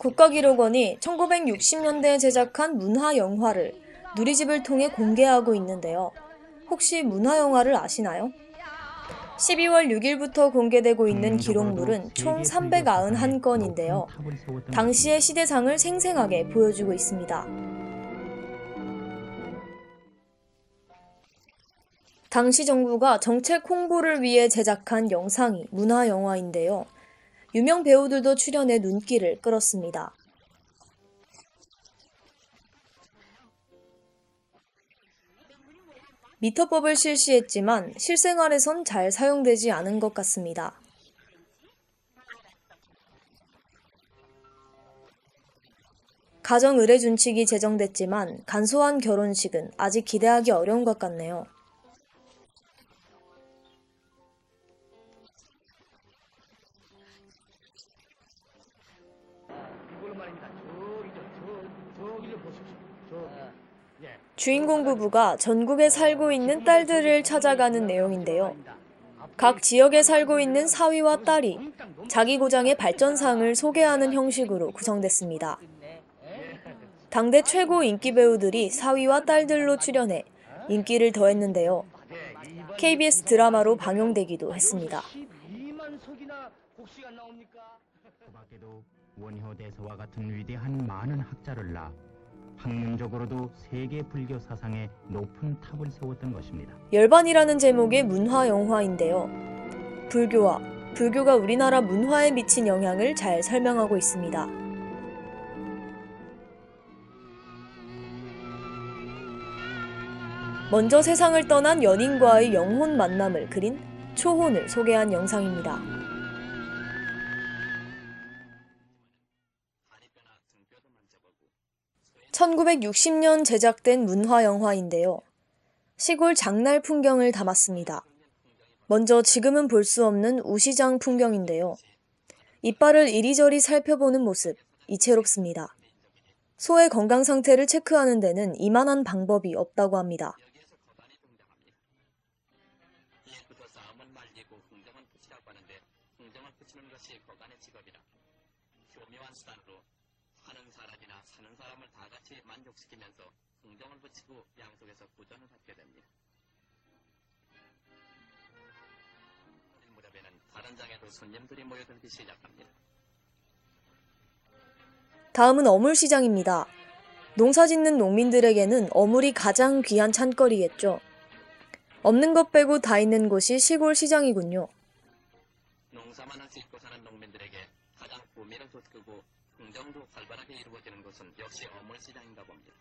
국가기록원이 1960년대에 제작한 문화 영화를 누리집을 통해 공개하고 있는데요. 혹시 문화 영화를 아시나요? 12월 6일부터 공개되고 있는 기록물은 총 391건인데요. 당시의 시대상을 생생하게 보여주고 있습니다. 당시 정부가 정책 홍보를 위해 제작한 영상이 문화 영화인데요. 유명 배우들도 출연해 눈길을 끌었습니다. 미터법을 실시했지만 실생활에선 잘 사용되지 않은 것 같습니다. 가정 의례 준칙이 제정됐지만 간소한 결혼식은 아직 기대하기 어려운 것 같네요. 말입니다. 저기죠. 저, 저기를 보십시오. 저, 예. 주인공 부부가 전국에 살고 있는 딸들을 찾아가는 내용인데요. 각 지역에 살고 있는 사위와 딸이 자기 고장의 발전상을 소개하는 형식으로 구성됐습니다. 당대 최고 인기 배우들이 사위와 딸들로 출연해 인기를 더했는데요. KBS 드라마로 방영되기도 했습니다. 12만 석이나 곡식안 나옵니까? 그 밖에도 원효 대서와 같은 위대한 많은 학자를 낳아 학문적으로도 세계 불교 사상에 높은 탑을 세웠던 것입니다. 열반이라는 제목의 문화 영화인데요. 불교와 불교가 우리나라 문화에 미친 영향을 잘 설명하고 있습니다. 먼저 세상을 떠난 연인과의 영혼 만남을 그린 초혼을 소개한 영상입니다. (1960년) 제작된 문화 영화인데요. 시골 장날 풍경을 담았습니다. 먼저 지금은 볼 수 없는 우시장 풍경인데요. 이빨을 이리저리 살펴보는 모습, 이채롭습니다. 소의 건강 상태를 체크하는 데는 이만한 방법이 없다고 합니다. 흥정을 붙이는 것이 거간의 직업이라 사는 사람이나 사는 사람을 다 같이 만족시키면서 흥정을 붙이고 양속에서 구전을 받게 됩니다. 이 무렵에는 다른 장에도 손님들이 모여들기 시작합니다. 다음은 어물시장입니다. 농사 짓는 농민들에게는 어물이 가장 귀한 찬거리겠죠. 없는 것 빼고 다 있는 곳이 시골 시장이군요. 농사만을 짓고 사는 농민들에게 가장 구미를 돋구고 흥정도 활발하게 이루어지는 곳은 역시 어물시장인가 봅니다.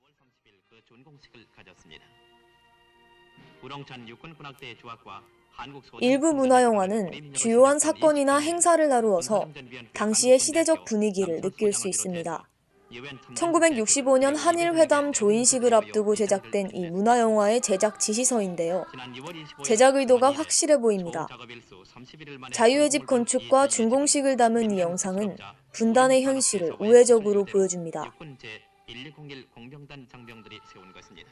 5월 30일 그 준공식을 가졌습니다. 우렁찬 육군군악대 조합과 일부 문화 영화는 주요한 사건이나 행사를 다루어서 당시의 시대적 분위기를 느낄 수 있습니다. 1965년 한일 회담 조인식을 앞두고 제작된 이 문화 영화의 제작 지시서인데요. 제작 의도가 확실해 보입니다. 자유의 집 건축과 준공식을 담은 이 영상은 분단의 현실을 우회적으로 보여줍니다. 육군 제1201 공병단 장병들이 세운 것입니다.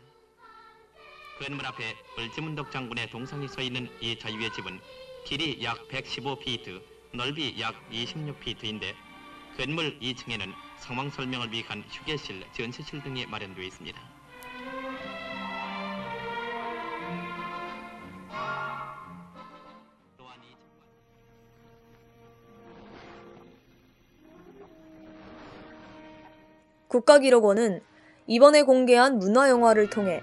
건물 앞에 을지문덕 장군의 동상이 서 있는 이 자유의 집은 길이 약 115피트, 넓이 약 26피트인데 건물 2층에는 상황 설명을 위한 휴게실, 전시실 등이 마련되어 있습니다. 국가기록원은 이번에 공개한 문화영화를 통해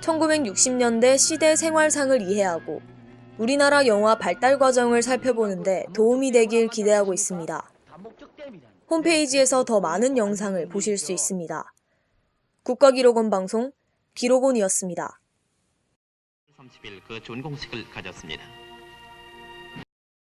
1960년대 시대 생활상을 이해하고 우리나라 영화 발달 과정을 살펴보는데 도움이 되길 기대하고 있습니다. 홈페이지에서 더 많은 영상을 보실 수 있습니다. 국가기록원 방송 기록원이었습니다. 30일 그 준공식을 가졌습니다.